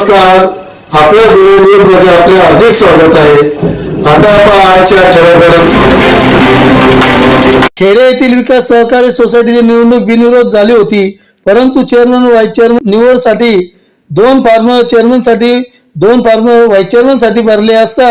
नमस्कार. आपल्या मध्ये म्हणजे आपले हार्दिक स्वागत आहे. आता आपण आजच्या ठळक खेडे येथील विकास सहकारी सोसायटीची निवडणूक बिनविरोध झाली होती परंतु चेअरमन व्हाईस चेअरमन निवडसाठी दोन फॉर्म चेअरमनसाठी दोन फॉर्म व्हाईस चेअरमनसाठी भरले असता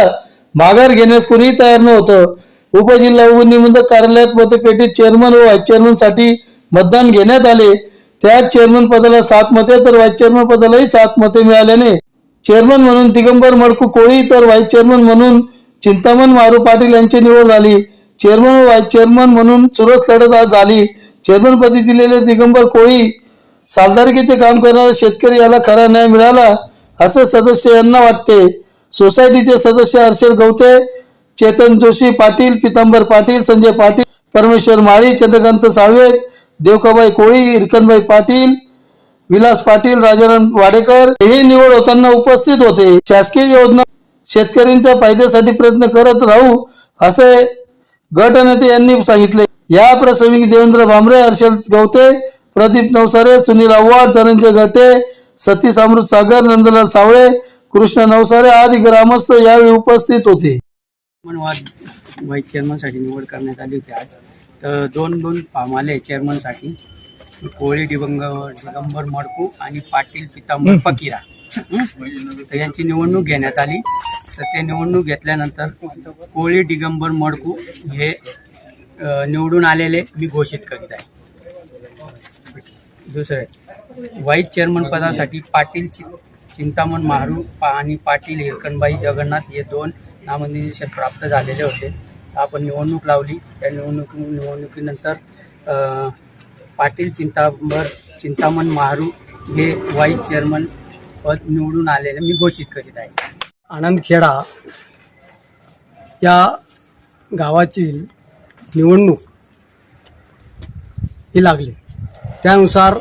माघार घेण्यास कोणीही तयार नव्हतं. उपजिल्हा उपनिबंधक कार्यालयात मतपेटीत चेअरमन व व्हाईस चेअरमनसाठी मतदान घेण्यात आले. त्यात चेअरमन पदाला सात मते तर व्हाईस चेअरमन पदालाही सात मते मिळाल्याने चेअरमन म्हणून दिगंबर मडकू कोळी तर व्हाईस चेअरमन म्हणून चिंतामण मारू पाटील यांची निवड झाली. चेअरमन व व्हाईस चेअरमन म्हणून चुरस लढत आज झाली. चेअरमन पदी दिलेले दिगंबर कोळी सालदारकीचे काम करणारा शेतकरी याला खरा न्याय मिळाला असं सदस्य यांना वाटते. सोसायटीचे सदस्य हर्षल गवते चेतन जोशी पाटील पितांबर पाटील संजय पाटील परमेश्वर माळी चंद्रकांत साळवे देवकाबाई कोळी इरकनबाई पाटील विलास पाटील राजाराम वाडेकर हे निवड होताना उपस्थित होते. शासकीय योजना शेतकऱ्यांच्या फायद्यासाठी प्रयत्न करत राहू असे गटनेते यांनी सांगितले. या प्रसंगी देवेंद्र भांबरे हर्षल गवते प्रदीप नवसारे सुनील आव्हाड धनंजय गटे सतीश अमृत सागर नंदलाल सावळे कृष्ण नवसारे आदी ग्रामस्थ यावेळी उपस्थित होते. निवड करण्यात आली होती आज. तर दोन दोन फॉर्म आले चेअरमनसाठी कोळी दिगंग दिगंबर मडकू आणि पाटील पितांबर फकीरा? तर यांची निवडणूक घेण्यात आली. तर ते निवडणूक घेतल्यानंतर कोळी दिगंबर मडकू हे निवडून आलेले मी घोषित करीत आहे. दुसरे व्हाईस चेअरमन पदासाठी पाटील चि चिंतामण माहरू आणि पाटील हिरकणबाई जगन्नाथ हे दोन नामनिर्देशन प्राप्त झालेले होते. आपण निवडणूक लावली. त्या निवडणूक निवडणुकीनंतर पाटील चिंतांबर चिंतामण महारू हे व्हाईस चेअरमन पद निवडून आलेले मी घोषित करीत आहे. आनंदखेडा या गावाची निवडणूक ही लागली. त्यानुसार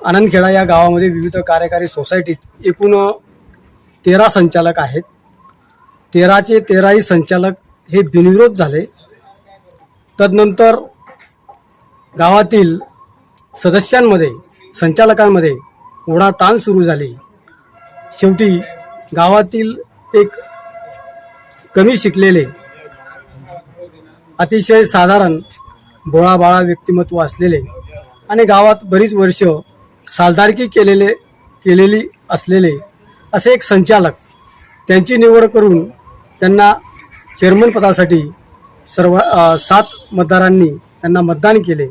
आनंदखेडा या गावामध्ये विविध कार्यकारी सोसायटीत एकूण तेरा संचालक आहेत. तेराचे तेराही संचालक हे बिनविरोध झाले. तदनंतर गावातील सदस्यांमध्ये संचालकांमध्ये ओढाताण सुरू झाली. शेवटी गावातील एक कमी शिकलेले अतिशय साधारण बोळाबाळा व्यक्तिमत्व असलेले आणि गावात बरीच वर्ष सालदारकी केलेले केलेली असलेले असे एक संचालक त्यांची निवड करून त्यांना चेअरमन पदासाठी सर्व सात मतदारांनी त्यांना मतदान केले.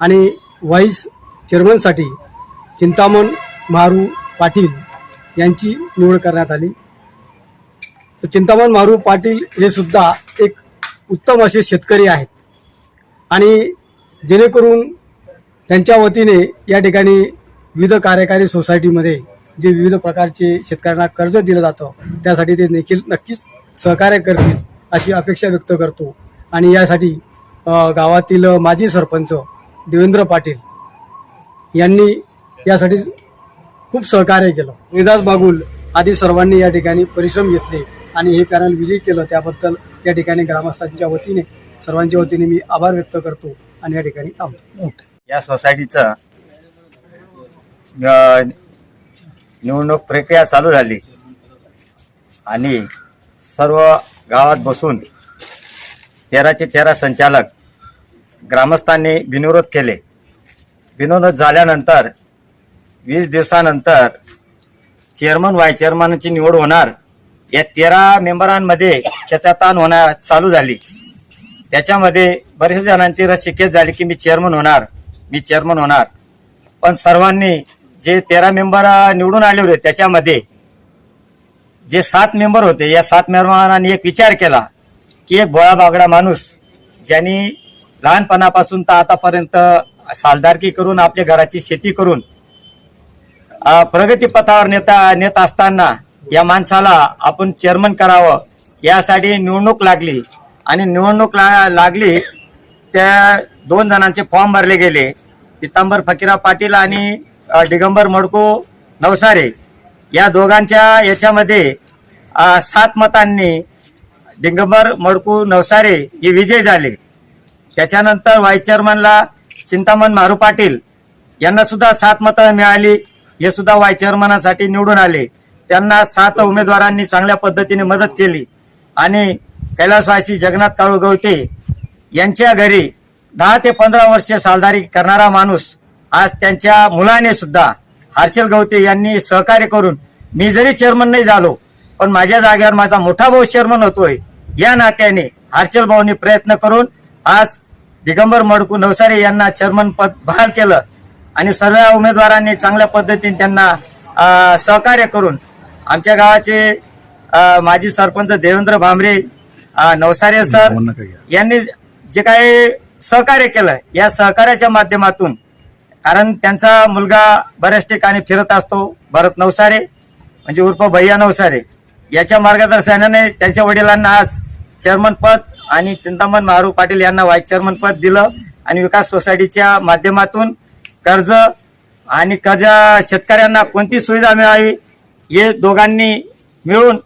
आणि व्हाईस चेअरमनसाठी चिंतामण मारू पाटील यांची निवड करण्यात आली. तर चिंतामण मारू पाटील हे सुद्धा एक उत्तम असे शेतकरी आहेत. आणि जेणेकरून त्यांच्या वतीने या ठिकाणी विविध कार्यकारी सोसायटीमध्ये जे विविध प्रकारचे शेतकऱ्यांना कर्ज दिलं जातं त्यासाठी ते देखील नक्कीच सहकार्य करतील अशी अपेक्षा व्यक्त करतो. आणि यासाठी गावातील माजी सरपंच देवेंद्र पाटील यांनी यासाठी खूप सहकार्य केलं. विदास बागुल आदी सर्वांनी या ठिकाणी परिश्रम घेतले आणि हे पॅनल विजयी केलं. त्याबद्दल या ठिकाणी ग्रामस्थांच्या वतीने सर्वांच्या वतीने मी आभार व्यक्त करतो आणि या ठिकाणी थांबतो. या सोसायटीचा निवडणूक प्रक्रिया चालू झाली. आणि सर्व गावात बसून तेराचे तेरा संचालक ग्रामस्थांनी बिनविरोध केले. बिनविरोध झाल्यानंतर वीस दिवसानंतर चेअरमन व्हाईस चेअरमनची निवड होणार. या तेरा मेंबरांमध्ये त्याच्याताण होणार चालू झाली. त्याच्यामध्ये बरेच जणांची रसिकेत झाली की मी चेअरमन होणार मी चेअरमन होणार. पण सर्वांनी जे तेरा मेंबर निवडून आले होते त्याच्यामध्ये जे सात मेंबर होते या सात मेंबरांनी एक विचार केला की एक भोळा बागडा माणूस ज्यांनी लहानपणापासून तर आतापर्यंत सालदारकी करून आपल्या घराची शेती करून प्रगतीपथावर नेता नेत असताना या माणसाला आपण चेअरमन करावं यासाठी निवडणूक लागली. आणि निवडणूक ला- लागली त्या दोन जणांचे फॉर्म भरले गेले. पितांबर फकीरा पाटील आणि डिगंबर दिगंबर मडको नवसारे. या दोघांच्या याच्यामध्ये सात मतांनी डिंगंबर मडकू नवसारे हे विजय झाले. त्याच्यानंतर व्हाईस चेअरमनला चिंतामण मारू पाटील यांना सुद्धा सात मतं मिळाली. हे सुद्धा व्हाईस चेअरमनासाठी निवडून आले. त्यांना सात उमेदवारांनी चांगल्या पद्धतीने मदत केली. आणि कैलासवासी जगन्नाथ काळू गवते यांच्या घरी दहा ते पंधरा वर्ष सालदारी करणारा माणूस आज त्यांच्या मुलाने सुद्धा हर्षल गवते यांनी सहकार्य करून मी जरी चेअरमन नाही झालो पण माझ्या जागेवर माझा मोठा भाऊ चेअरमन होतोय. या नात्याने हर्षल भाऊनी प्रयत्न करून आज दिगंबर मडकू नवसारे यांना चेअरमन पद बहाल केलं आणि सर्व उमेदवारांनी चांगल्या पद्धतीने त्यांना सहकार्य करून आमच्या गावाचे माजी सरपंच देवेंद्र भांबरे अं, नवसारे सर यांनी जे काही सहकार्य केलं या सहकार्याच्या माध्यमातून कारण त्यांचा मुलगा बऱ्याच ठिकाणी फिरत असतो भरत नवसारे म्हणजे उर्फ भैया नवसारे. याच्या मार्गदर्शनाने त्यांच्या वडिलांना आज चेअरमन पद आणि चिंतामण महारू पाटील यांना व्हाईस चेअरमन पद दिलं आणि विकास सोसायटीच्या माध्यमातून कर्ज आणि कर्ज शेतकऱ्यांना कोणती सुविधा मिळावी हे दोघांनी मिळून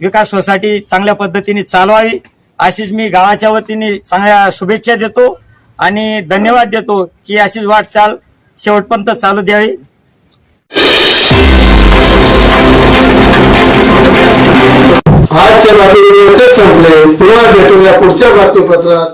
विकास सोसायटी चांगल्या पद्धतीने चालवावी अशीच मी गावाच्या वतीने चांगल्या शुभेच्छा देतो आणि धन्यवाद देतो की अशीच वाटचाल शेवटपर्यंत चालू द्यावे. आजच्या बातमीपत्र संपले. पुन्हा भेटूया पुढच्या बातमीपत्रात.